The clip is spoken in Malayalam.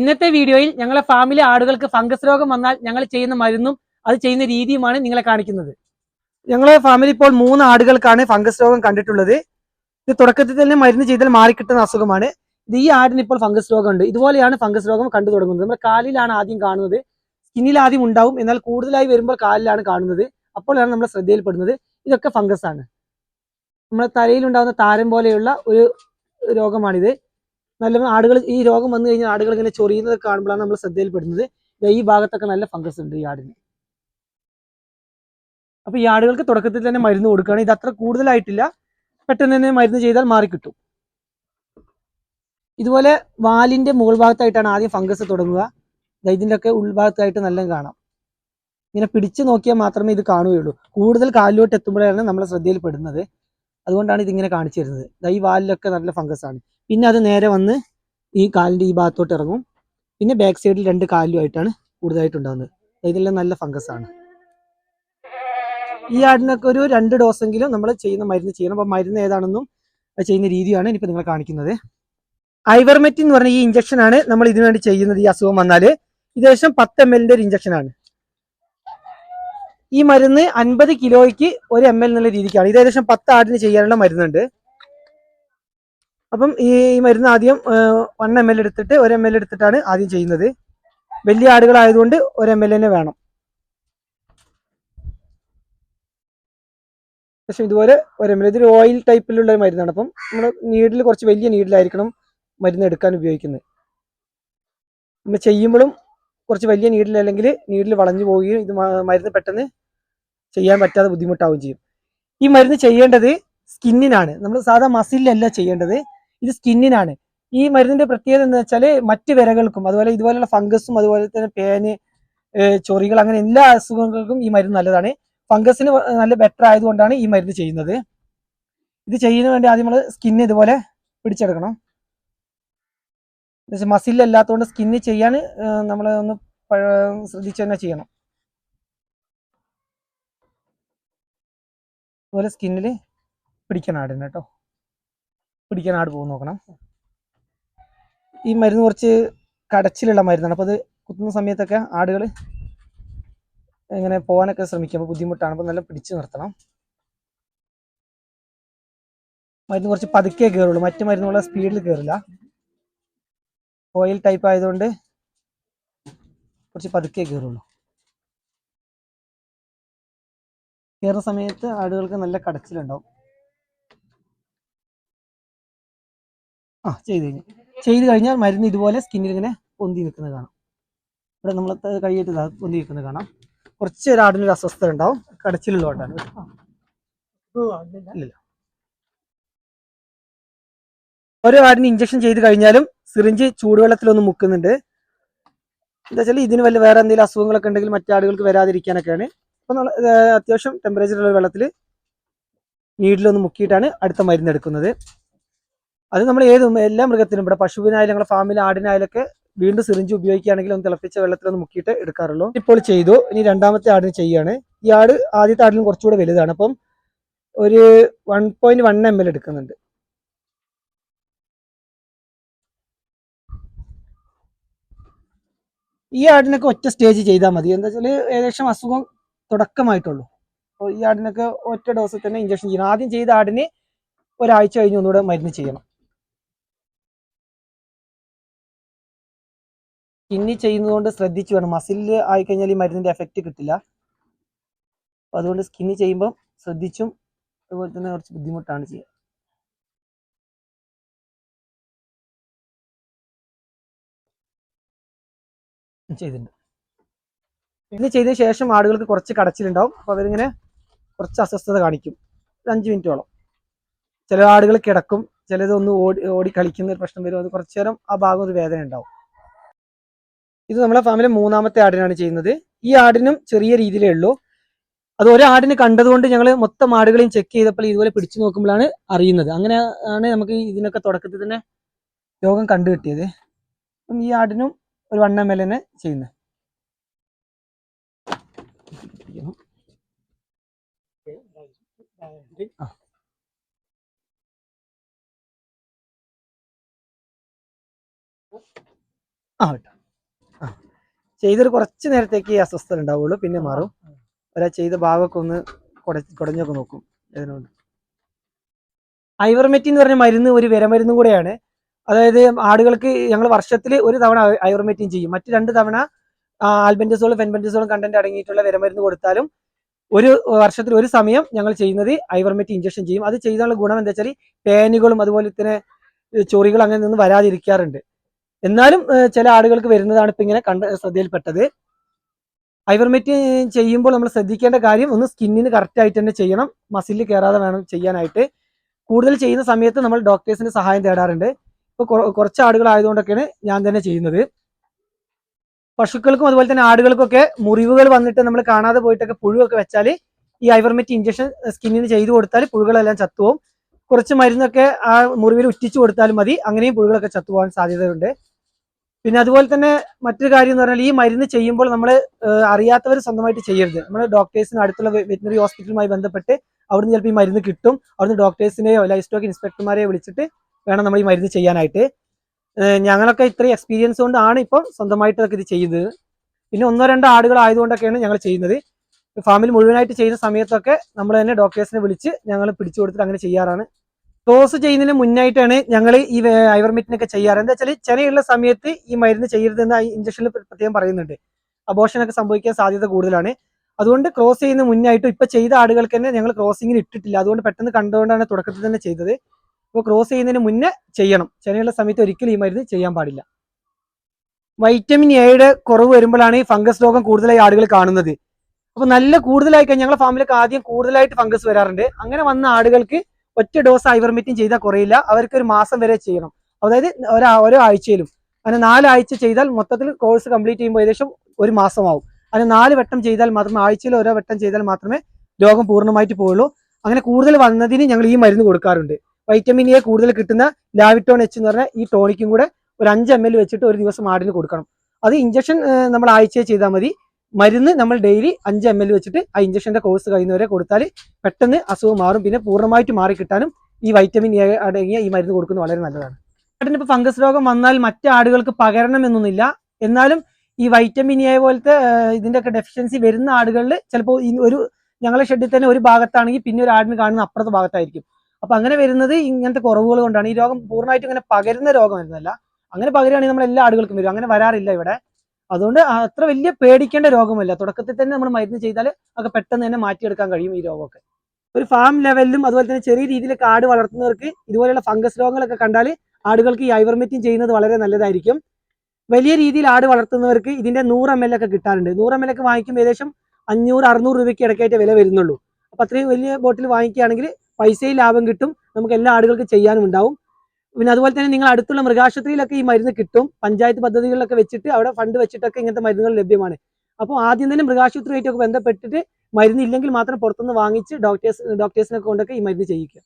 ഇന്നത്തെ വീഡിയോയിൽ ഞങ്ങളെ ഫാമിലെ ആടുകൾക്ക് ഫംഗസ് രോഗം വന്നാൽ ഞങ്ങൾ ചെയ്യുന്ന മരുന്നും അത് ചെയ്യുന്ന രീതിയുമാണ് നിങ്ങളെ കാണിക്കുന്നത്. ഞങ്ങളെ ഫാമിലി ഇപ്പോൾ മൂന്ന് ആടുകൾക്കാണ് ഫംഗസ് രോഗം കണ്ടിട്ടുള്ളത്. ഇത് തുടക്കത്തിൽ തന്നെ മരുന്ന് ചെയ്താൽ മാറിക്കിട്ടുന്ന അസുഖമാണ്. ഇത് ഈ ആടിന് ഇപ്പോൾ ഫംഗസ് രോഗമുണ്ട്. ഇതുപോലെയാണ് ഫംഗസ് രോഗം കണ്ടു തുടങ്ങുന്നത്. നമ്മുടെ കാലിലാണ് ആദ്യം കാണുന്നത്. സ്കിന്നിൽ ആദ്യം ഉണ്ടാവും. എന്നാൽ കൂടുതലായി വരുമ്പോൾ കാലിലാണ് കാണുന്നത്. അപ്പോഴാണ് നമ്മൾ ശ്രദ്ധയിൽപ്പെടുന്നത്. ഇതൊക്കെ ഫംഗസ് ആണ് നമ്മുടെ തലയിലുണ്ടാകുന്ന താരം പോലെയുള്ള ഒരു രോഗമാണിത്. നല്ല ആടുകൾ ഈ രോഗം വന്നു കഴിഞ്ഞാൽ ആടുകൾ ഇങ്ങനെ ചൊറിയുന്നത് കാണുമ്പോഴാണ് നമ്മൾ ശ്രദ്ധയിൽപ്പെടുന്നത്. ഈ ഭാഗത്തൊക്കെ നല്ല ഫംഗസ് ഉണ്ട് ഈ ആടിന്. അപ്പൊ ഈ ആടുകൾക്ക് തുടക്കത്തിൽ തന്നെ മരുന്ന് കൊടുക്കുകയാണ്. ഇത് അത്ര കൂടുതലായിട്ടില്ല. പെട്ടെന്ന് തന്നെ മരുന്ന് ചെയ്താൽ മാറിക്കിട്ടും ഇതുപോലെ വാലിന്റെ മുകൾ ഭാഗത്തായിട്ടാണ് ആദ്യം ഫംഗസ് തുടങ്ങുക. ദാ ഇതിന്റെ ഒക്കെ ഉൾഭാഗത്തായിട്ട് നല്ല കാണാം. ഇങ്ങനെ പിടിച്ചു നോക്കിയാൽ മാത്രമേ ഇത് കാണുകയുള്ളൂ. കൂടുതൽ കാലിലോട്ട് എത്തുമ്പോഴാണ് നമ്മളെ ശ്രദ്ധയിൽപ്പെടുന്നത്. അതുകൊണ്ടാണ് ഇതിങ്ങനെ കാണിച്ചു തരുന്നത്. ഈ വാലിലൊക്കെ നല്ല ഫംഗസ് ആണ്. പിന്നെ അത് നേരെ വന്ന് ഈ കാലിന്റെ ഈ ഭാഗത്തോട്ട് ഇറങ്ങും. പിന്നെ ബാക്ക് സൈഡിൽ രണ്ട് കാലിലുമായിട്ടാണ് കൂടുതലായിട്ട് ഉണ്ടാകുന്നത് ഇതെല്ലാം നല്ല ഫംഗസ് ആണ്. ഈ ആടിനൊക്കെ ഒരു രണ്ട് ഡോസെങ്കിലും നമ്മൾ ചെയ്യുന്ന മരുന്ന് ചെയ്യണം. അപ്പോൾ മരുന്ന് ഏതാണെന്നും ചെയ്യുന്ന രീതിയാണ് ഇനിയിപ്പോൾ നിങ്ങളെ കാണിക്കുന്നത്. ഐവർമെറ്റിൻ എന്ന് പറഞ്ഞ ഈ ഇഞ്ചക്ഷൻ ആണ് നമ്മൾ ഇതിനു വേണ്ടി ചെയ്യുന്നത് ഈ അസുഖം വന്നാൽ ഏകദേശം പത്ത് എം എല്ലിന്റെ ഒരു ഇഞ്ചക്ഷൻ ആണ്. ഈ മരുന്ന് അൻപത് കിലോയ്ക്ക് ഒരു എം എൽ എന്നുള്ള രീതിക്കാണ്. ഇത് ഏകദേശം പത്ത് ആടിന് ചെയ്യാനുള്ള മരുന്നുണ്ട്. അപ്പം ഈ മരുന്ന് ആദ്യം വൺ എം എൽ എടുത്തിട്ട് ഒരു എം എൽ എടുത്തിട്ടാണ് ആദ്യം ചെയ്യുന്നത്. വലിയ ആടുകളായതുകൊണ്ട് ഒരു എം എൽ തന്നെ വേണം. പക്ഷെ ഇതുപോലെ ഒരു എം എൽ ഇതൊരു ഓയിൽ ടൈപ്പിലുള്ള ഒരു മരുന്നാണ്. അപ്പം നമ്മൾ നീഡിൽ കുറച്ച് വലിയ നീഡിലായിരിക്കണം മരുന്ന് എടുക്കാൻ ഉപയോഗിക്കുന്നത്. നമ്മൾ ചെയ്യുമ്പോഴും കുറച്ച് വലിയ നീഡിൽ അല്ലെങ്കിൽ നീഡിൽ വളഞ്ഞു പോവുകയും ഇത് മരുന്ന് പെട്ടെന്ന് ചെയ്യാൻ പറ്റാതെ ബുദ്ധിമുട്ടാവുകയും ചെയ്യും. ഈ മരുന്ന് ചെയ്യേണ്ടത് സ്കിന്നിനാണ് നമ്മൾ സാധാ മസിലല്ല ചെയ്യേണ്ടത്. ഇത് സ്കിന്നിനാണ്. ഈ മരുന്നിന്റെ പ്രത്യേകത എന്താ വെച്ചാൽ മറ്റ് വിരകൾക്കും അതുപോലെ ഇതുപോലെയുള്ള ഫംഗസും അതുപോലെ തന്നെ പേന് ചൊറികൾ അങ്ങനെ എല്ലാ അസുഖങ്ങൾക്കും ഈ മരുന്ന് നല്ലതാണ്. ഫംഗസിന് നല്ല ബെറ്റർ ആയതുകൊണ്ടാണ് ഈ മരുന്ന് ചെയ്യുന്നത്. ഇത് ചെയ്യുന്നതിന് വേണ്ടി ആദ്യം നമ്മൾ സ്കിന്ന് ഇതുപോലെ പിടിച്ചെടുക്കണം. മസിലല്ലാത്തതുകൊണ്ട് സ്കിന്ന് ചെയ്യാൻ നമ്മൾ ഒന്ന് ശ്രദ്ധിച്ചു തന്നെ ചെയ്യണം. അതുപോലെ സ്കിന്നിൽ പിടിക്കണം ആടിന് കേട്ടോ. പിടിക്കാൻ ആട് പോകും നോക്കണം. ഈ മരുന്ന് കുറച്ച് കടച്ചിലുള്ള മരുന്നാണ്. അപ്പോൾ അത് കുത്തുന്ന സമയത്തൊക്കെ ആടുകൾ ഇങ്ങനെ പോകാനൊക്കെ ശ്രമിക്കും. അപ്പോൾ ബുദ്ധിമുട്ടാണ്. അപ്പോൾ നല്ല പിടിച്ചു നിർത്തണം. മരുന്ന് കുറച്ച് പതുക്കെ കയറുള്ളൂ. മറ്റു മരുന്നുള്ള സ്പീഡിൽ കയറില്ല. ഓയിൽ ടൈപ്പ് ആയതുകൊണ്ട് കുറച്ച് പതുക്കെ കയറുള്ളൂ. കയറുന്ന സമയത്ത് ആടുകൾക്ക് നല്ല കടച്ചിലുണ്ടാവും. ആ ചെയ്ത് കഴിഞ്ഞു. ചെയ്ത് കഴിഞ്ഞാൽ മരുന്ന് ഇതുപോലെ സ്കിന്നിൽ ഇങ്ങനെ പൊന്തി നിൽക്കുന്നത് കാണാം. ഇവിടെ നമ്മൾ കഴിയിട്ട് പൊന്തി നിൽക്കുന്നത് കാണാം. കുറച്ച് ഒരു ആടിനൊരു അസ്വസ്ഥത ഉണ്ടാവും. കടച്ചിലുള്ള ഇല്ലല്ല ഓരോ ആടിന് ഇഞ്ചക്ഷൻ ചെയ്ത് കഴിഞ്ഞാലും സിറിഞ്ച് ചൂടുവെള്ളത്തിലൊന്ന് മുക്കുന്നുണ്ട്. എന്താ വെച്ചാൽ ഇതിന് വല്ല വേറെ എന്തെങ്കിലും അസുഖങ്ങളൊക്കെ ഉണ്ടെങ്കിൽ മറ്റു ആടുകൾക്ക് വരാതിരിക്കാനൊക്കെയാണ്. അപ്പം നമ്മൾ അത്യാവശ്യം ടെമ്പറേച്ചർ ഉള്ള വെള്ളത്തിൽ നീഡിലൊന്ന് മുക്കിയിട്ടാണ് അടുത്ത മരുന്ന് എടുക്കുന്നത്. അത് നമ്മൾ ഏത് എല്ലാ മൃഗത്തിനും ഇവിടെ പശുവിനായാലും ഞങ്ങളുടെ ഫാമിൽ ആടിനായാലൊക്കെ വീണ്ടും സിറിഞ്ച് ഉപയോഗിക്കുകയാണെങ്കിൽ ഒന്ന് തിളപ്പിച്ച വെള്ളത്തിൽ ഒന്ന് മുക്കിയിട്ട് എടുക്കാറുള്ളൂ. ഇപ്പോൾ ചെയ്തു. ഇനി രണ്ടാമത്തെ ആടിന് ചെയ്യാണ് ഈ ആട് ആദ്യത്തെ ആടിനും കുറച്ചുകൂടെ വലുതാണ്. അപ്പം ഒരു one point one M L എടുക്കുന്നുണ്ട്. ഈ ആടിനൊക്കെ ഒറ്റ സ്റ്റേജ് ചെയ്താൽ മതി. എന്താ വെച്ചാൽ ഏകദേശം അസുഖം തുടക്കമായിട്ടുള്ളൂ. അപ്പോൾ ഈ ആടിനൊക്കെ ഒറ്റ ഡോസിൽ തന്നെ ഇഞ്ചക്ഷൻ ചെയ്യണം. ആദ്യം ചെയ്ത ആടിന് ഒരാഴ്ച കഴിഞ്ഞ് ഒന്നുകൂടെ മരുന്ന് ചെയ്യണം. സ്കിന്നി ചെയ്യുന്നതുകൊണ്ട് ശ്രദ്ധിച്ചു വേണം മസിലിൽ ആയിക്കഴിഞ്ഞാൽ ഈ മരുന്നിന്റെ എഫക്റ്റ് കിട്ടില്ല. അപ്പൊ അതുകൊണ്ട് സ്കിന്നി ചെയ്യുമ്പം ശ്രദ്ധിച്ചും അതുപോലെ തന്നെ കുറച്ച് ബുദ്ധിമുട്ടാണ് ചെയ്യുക ചെയ്തിട്ടുണ്ട്. ഇത് ചെയ്തതിന് ശേഷം ആടുകൾക്ക് കുറച്ച് കടച്ചിലുണ്ടാവും. അപ്പോൾ അവരിങ്ങനെ കുറച്ച് അസ്വസ്ഥത കാണിക്കും. ഒരു അഞ്ച് മിനിറ്റോളം. ചില ആടുകൾ കിടക്കും. ചിലത് ഒന്ന് ഓടി ഓടി കളിക്കുന്ന ഒരു പ്രശ്നം വരും. അത് കുറച്ചു നേരം ആ ഭാഗം ഒരു വേദന ഉണ്ടാവും. ഇത് നമ്മളെ ഫാമിലെ മൂന്നാമത്തെ ആടിനാണ് ചെയ്യുന്നത്. ഈ ആടിനും ചെറിയ രീതിയിലേ ഉള്ളൂ. അത് ഒരു ആടിനെ കണ്ടതുകൊണ്ട് ഞങ്ങൾ മൊത്തം ആടുകളെയും ചെക്ക് ചെയ്തപ്പോൾ ഇതുപോലെ പിടിച്ചു നോക്കുമ്പോഴാണ് അറിയുന്നത്. അങ്ങനെയാണ് നമുക്ക് ഇതിനൊക്കെ തുടക്കത്തിൽ തന്നെ രോഗം കണ്ടു കിട്ടിയത്. അപ്പം ഈ ആടിനും ഒരു എം എൽ തന്നെ ചെയ്യുന്നത്. ആ. ആ ചെയ്തൊരു കുറച്ച് നേരത്തേക്ക് അസ്വസ്ഥത ഉണ്ടാവുള്ളൂ. പിന്നെ മാറും. ഒരാ ചെയ്ത ഭാഗമൊക്കെ ഒന്ന് കുട കുടഞ്ഞൊക്കെ നോക്കും. ഇതിനോട് ഐവർമെറ്റി എന്ന് പറഞ്ഞ മരുന്ന് ഒരു വിരമരുന്നും കൂടെയാണ്. അതായത് ആടുകൾക്ക് ഞങ്ങൾ വർഷത്തിൽ ഒരു തവണ ഐവർമെറ്റിൻ ചെയ്യും. മറ്റു രണ്ട് തവണ ആൽബൻഡസോളും ഫെൻബൻഡസോളും കണ്ടന്റ് അടങ്ങിയിട്ടുള്ള വിരമരുന്ന് കൊടുത്താലും ഒരു വർഷത്തിൽ ഒരു സമയം ഞങ്ങൾ ചെയ്യുന്നത് ഐവർമെറ്റി ഇഞ്ചക്ഷൻ ചെയ്യും. അത് ചെയ്താലുള്ള ഗുണം എന്താ വെച്ചാൽ പേനുകളും അതുപോലെ തന്നെ ചൊറികൾ അങ്ങനെ നിന്ന് വരാതിരിക്കാറുണ്ട്. എന്നാലും ചില ആടുകൾക്ക് വരുന്നതാണ് ഇപ്പൊ ഇങ്ങനെ കണ്ട് ശ്രദ്ധയിൽപ്പെട്ടത്. ഐവർമെറ്റ് ചെയ്യുമ്പോൾ നമ്മൾ ശ്രദ്ധിക്കേണ്ട കാര്യം ഒന്ന് സ്കിന്നിന് കറക്റ്റ് ആയിട്ട് തന്നെ ചെയ്യണം. മസിലിൽ കയറാതെ വേണം ചെയ്യാനായിട്ട്. കൂടുതൽ ചെയ്യുന്ന സമയത്ത് നമ്മൾ ഡോക്ടേഴ്സിന്റെ സഹായം തേടാറുണ്ട്. ഇപ്പൊ കുറച്ച് ആടുകൾ ആയതുകൊണ്ടൊക്കെയാണ് ഞാൻ തന്നെ ചെയ്യുന്നത്. പശുക്കൾക്കും അതുപോലെ തന്നെ ആടുകൾക്കൊക്കെ മുറിവുകൾ വന്നിട്ട് നമ്മൾ കാണാതെ പോയിട്ടൊക്കെ പുഴുവൊക്കെ വെച്ചാൽ ഈ ഐവർമെറ്റ് ഇഞ്ചക്ഷൻ സ്കിന്നിന് ചെയ്തു കൊടുത്താൽ പുഴുകളെല്ലാം ചത്തുപോകും. കുറച്ച് മരുന്നൊക്കെ ആ മുറിവിൽ ഉറ്റിച്ചു കൊടുത്താലും മതി. അങ്ങനെയും പുഴുകളൊക്കെ ചത്തുപോകാൻ സാധ്യതയുണ്ട്. പിന്നെ അതുപോലെ തന്നെ മറ്റൊരു കാര്യം എന്ന് പറഞ്ഞാൽ ഈ മരുന്ന് ചെയ്യുമ്പോൾ നമ്മൾ അറിയാത്തവർ സ്വന്തമായിട്ട് ചെയ്യരുത്. നമ്മൾ ഡോക്ടേഴ്സിന് അടുത്തുള്ള വെറ്റിനറി ഹോസ്പിറ്റലുമായി ബന്ധപ്പെട്ട് അവിടുന്ന് ചിലപ്പോൾ ഈ മരുന്ന് കിട്ടും. അവിടുന്ന് ഡോക്ടേഴ്സിനെയോ ലൈഫ് സ്റ്റോക്ക് ഇൻസ്പെക്ടർമാരെയോ വിളിച്ചിട്ട് വേണം നമ്മൾ ഈ മരുന്ന് ചെയ്യാനായിട്ട്. ഞങ്ങളൊക്കെ ഇത്രയും എക്സ്പീരിയൻസ് കൊണ്ടാണ് ഇപ്പം സ്വന്തമായിട്ടൊക്കെ ഇത് ചെയ്യുന്നത് പിന്നെ ഒന്നോ രണ്ടോ ആടുകൾ ആയതുകൊണ്ടൊക്കെയാണ് ഞങ്ങൾ ചെയ്യുന്നത്. ഫാമിൽ മുഴുവനായിട്ട് ചെയ്യുന്ന സമയത്തൊക്കെ നമ്മൾ തന്നെ ഡോക്ടേഴ്സിനെ വിളിച്ച് ഞങ്ങൾ പിടിച്ചു കൊടുത്തിട്ട് അങ്ങനെ ചെയ്യാറാണ്. ഡോസ് ചെയ്യുന്നതിന് മുന്നായിട്ടാണ് ഞങ്ങൾ ഈ ഐവർമിറ്റിനൊക്കെ ചെയ്യാറ്. എന്താ വെച്ചാൽ ചെനയുള്ള സമയത്ത് ഈ മരുന്ന് ചെയ്യരുതെന്ന് ഇഞ്ചക്ഷനിൽ പ്രത്യേകം പറയുന്നുണ്ട്. അബോഷനൊക്കെ സംഭവിക്കാൻ സാധ്യത കൂടുതലാണ്. അതുകൊണ്ട് ക്രോസ് ചെയ്യുന്ന മുന്നായിട്ടും ഇപ്പൊ ചെയ്ത ആടുകൾക്ക് തന്നെ ഞങ്ങൾ ക്രോസിങ്ങിന് ഇട്ടിട്ടില്ല. അതുകൊണ്ട് പെട്ടെന്ന് കണ്ടുകൊണ്ടാണ് തുടക്കത്തിൽ തന്നെ ചെയ്തത്. അപ്പോൾ ക്രോസ് ചെയ്യുന്നതിന് മുന്നേ ചെയ്യണം. ചെനയുള്ള സമയത്ത് ഒരിക്കലും ഈ മരുന്ന് ചെയ്യാൻ പാടില്ല. വൈറ്റമിൻ എയുടെ കുറവ് വരുമ്പോഴാണ് ഈ ഫംഗസ് രോഗം കൂടുതലായി ആടുകൾ കാണുന്നത്. അപ്പൊ നല്ല കൂടുതലായി കഴിഞ്ഞാൽ ഞങ്ങളുടെ ഫാമിലൊക്കെ ആദ്യം കൂടുതലായിട്ട് ഫംഗസ് വരാറുണ്ട്. അങ്ങനെ വന്ന ആടുകൾക്ക് ഒറ്റ ഡോസ് ഐവർമെറ്റിൻ ചെയ്താൽ കുറയില്ല. അവർക്ക് ഒരു മാസം വരെ ചെയ്യണം. അതായത് ഓരോ ആഴ്ചയിലും. അങ്ങനെ നാലാഴ്ച ചെയ്താൽ മൊത്തത്തിൽ കോഴ്സ് കംപ്ലീറ്റ് ചെയ്യുമ്പോൾ ഏകദേശം ഒരു മാസമാവും. അങ്ങനെ നാല് വട്ടം ചെയ്താൽ മാത്രമേ ആഴ്ചയിൽ ഓരോ വട്ടം ചെയ്താൽ മാത്രമേ രോഗം പൂർണമായിട്ട് പോവുള്ളൂ. അങ്ങനെ കൂടുതൽ വന്നതിന് ഞങ്ങൾ ഈ മരുന്ന് കൊടുക്കാറുണ്ട്. വൈറ്റമിൻ എ കൂടുതൽ കിട്ടുന്ന ലാവിറ്റോൺ എച്ച് എന്ന് പറഞ്ഞ ഈ ടോണിക്കും കൂടെ ഒരു അഞ്ച് എം വെച്ചിട്ട് ഒരു ദിവസം ആടിന് കൊടുക്കണം. അത് ഇഞ്ചക്ഷൻ നമ്മൾ ആഴ്ചയെ ചെയ്താൽ മതി. മരുന്ന് നമ്മൾ ഡെയിലി അഞ്ച് എം എൽ വെച്ചിട്ട് ആ ഇഞ്ചക്ഷന്റെ കോഴ്സ് കഴിയുന്നവരെ കൊടുത്താൽ പെട്ടെന്ന് അസുഖം മാറും. പിന്നെ പൂർണമായിട്ട് മാറി കിട്ടാനും ഈ വൈറ്റമിൻ എ അടങ്ങിയ ഈ മരുന്ന് കൊടുക്കുന്നത് വളരെ നല്ലതാണ്. ആടിന് ഇപ്പോൾ ഫംഗസ് രോഗം വന്നാൽ മറ്റ് ആടുകൾക്ക് പകരണമെന്നൊന്നുമില്ല എന്നാലും ഈ വൈറ്റമിൻ എ പോലത്തെ ഇതിന്റെയൊക്കെ ഡെഫിഷ്യൻസി വരുന്ന ആടുകളിൽ ചിലപ്പോൾ ഒരു ഞങ്ങളെ ഷെഡിൽ തന്നെ ഒരു ഭാഗത്താണെങ്കിൽ പിന്നെ ഒരു ആടിന് കാണുന്ന അപ്പുറത്തെ ഭാഗത്തായിരിക്കും. അപ്പൊ അങ്ങനെ വരുന്നത് ഇങ്ങനത്തെ കുറവുകൾ കൊണ്ടാണ്. ഈ രോഗം പൂർണമായിട്ടും ഇങ്ങനെ പകരുന്ന രോഗം വരുന്നതല്ല. അങ്ങനെ പകരുകയാണെങ്കിൽ നമ്മൾ എല്ലാ ആടുകൾക്കും വരും. അങ്ങനെ വരാറില്ല ഇവിടെ. അതുകൊണ്ട് അത്ര വലിയ പേടിക്കേണ്ട രോഗമല്ല തുടക്കത്തിൽ തന്നെ നമ്മൾ മരുന്ന് ചെയ്താൽ ഒക്കെ പെട്ടെന്ന് തന്നെ മാറ്റിയെടുക്കാൻ കഴിയും ഈ രോഗമൊക്കെ. ഒരു ഫാം ലെവലിലും അതുപോലെ തന്നെ ചെറിയ രീതിയിലൊക്കെ കാട് വളർത്തുന്നവർക്ക് ഇതുപോലെയുള്ള ഫംഗസ് രോഗങ്ങളൊക്കെ കണ്ടാൽ ആടുകൾക്ക് ഈ ഐവർമെറ്റിൻ ചെയ്യുന്നത് വളരെ നല്ലതായിരിക്കും. വലിയ രീതിയിൽ ആട് വളർത്തുന്നവർക്ക് ഇതിന്റെ നൂറ് എം എൽ ഒക്കെ കിട്ടാറുണ്ട്. നൂറ് എം എൽ ഒക്കെ വാങ്ങിക്കുമ്പോൾ ഏകദേശം അഞ്ഞൂറ് അറുന്നൂറ് രൂപയ്ക്ക് ഇടയ്ക്കായിട്ട് വില വരുന്നുള്ളൂ. അപ്പൊ അത്രയും വലിയ ബോട്ടിൽ വാങ്ങിക്കുകയാണെങ്കിൽ പൈസയിൽ ലാഭം കിട്ടും. നമുക്ക് എല്ലാ ആടുകൾക്കും ചെയ്യാനും ഉണ്ടാവും. പിന്നെ അതുപോലെ തന്നെ നിങ്ങൾ അടുത്തുള്ള മൃഗാശുപത്രിയിലൊക്കെ ഈ മരുന്ന് കിട്ടും. പഞ്ചായത്ത് പദ്ധതികളിലൊക്കെ വെച്ചിട്ട് അവിടെ ഫണ്ട് വെച്ചിട്ടൊക്കെ ഇങ്ങനത്തെ മരുന്നുകൾ ലഭ്യമാണ്. അപ്പോൾ ആദ്യം തന്നെ മൃഗാശുപത്രിയായിട്ടൊക്കെ ബന്ധപ്പെട്ടിട്ട് മരുന്ന് ഇല്ലെങ്കിൽ മാത്രം പുറത്തുനിന്ന് വാങ്ങിച്ച് ഡോക്ടേഴ്സ് ഡോക്ടേഴ്സിനൊക്കെ കൊണ്ടൊക്കെ ഈ മരുന്ന് ചെയ്യിക്കുക.